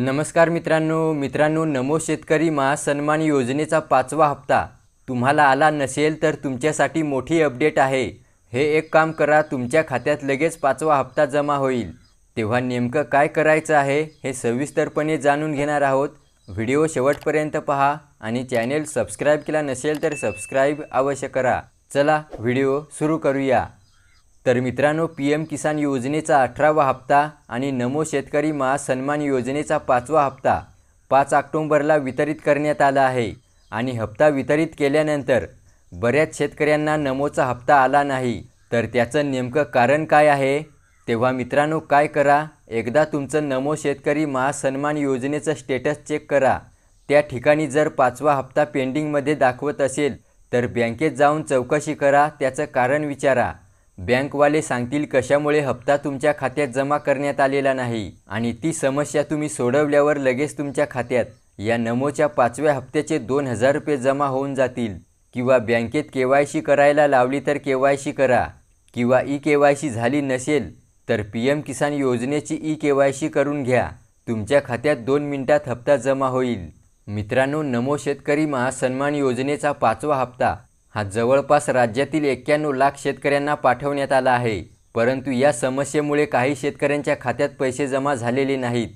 नमस्कार मित्रांनो मित्रांनो नमो शेतकरी महासन्मान योजनेचा पाचवा हप्ता. तुम्हाला आला नसेल तर तुमच्यासाठी मोठी अपडेट आहे. हे एक काम करा तुमच्या खात्यात लगेच पाचवा हप्ता जमा होईल. तेव्हा नेमकं काय करायचं आहे हे सविस्तरपणे जाणून घेणार आहोत. व्हिडिओ शेवटपर्यंत पहा आणि चॅनेल सबस्क्राईब केला नसेल तर सबस्क्राईब अवश्य करा. चला व्हिडिओ सुरू करूया. तर मित्रांनो पी एम किसान योजनेचा अठरावा हप्ता आणि नमो शेतकरी महासन्मान योजनेचा पाचवा हप्ता पाच ऑक्टोंबरला वितरित करण्यात आला आहे. आणि हप्ता वितरित केल्यानंतर बऱ्याच शेतकऱ्यांना नमोचा हप्ता आला नाही. तर त्याचं नेमकं कारण काय आहे? तेव्हा मित्रांनो काय करा? एकदा तुमचं नमो शेतकरी महासन्मान योजनेचं स्टेटस चेक करा. त्या ठिकाणी जर पाचवा हप्ता पेंडिंगमध्ये दाखवत असेल तर बँकेत जाऊन चौकशी करा त्याचं कारण विचारा. बँकवाले सांगतील कशामुळे हप्ता तुमच्या खात्यात जमा करण्यात आलेला नाही आणि ती समस्या तुम्ही सोडवल्यावर लगेच तुमच्या खात्यात या नमोच्या पाचव्या हप्त्याचे दोन हजार रुपये जमा होऊन जातील. किंवा बँकेत के वाय सी करायला लावली तर के वाय सी करा. किंवा ई के वाय सी झाली नसेल तर पी एम किसान योजनेची ई के वाय सी करून घ्या. तुमच्या खात्यात दोन मिनिटात हप्ता जमा होईल. मित्रांनो नमो शेतकरी महासन्मान योजनेचा पाचवा हप्ता हा जवळपास राज्यातील एक्क्याण्णव लाख शेतकऱ्यांना पाठवण्यात आला आहे. परंतु या समस्येमुळे काही शेतकऱ्यांच्या खात्यात पैसे जमा झालेले नाहीत.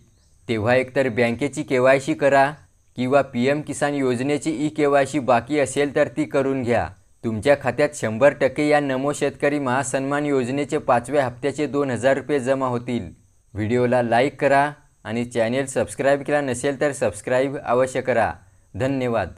तेव्हा एकतर बँकेची के वाय सी करा किंवा पी एम किसान योजनेची ई के वाय सी बाकी असेल तर ती करून घ्या. तुमच्या खात्यात शंभर टक्के या नमो शेतकरी महासन्मान योजनेचे पाचव्या हप्त्याचे दोन हजार रुपये जमा होतील. व्हिडिओला लाईक करा आणि चॅनेल सबस्क्राईब केला नसेल तर सबस्क्राईब अवश्य करा. धन्यवाद.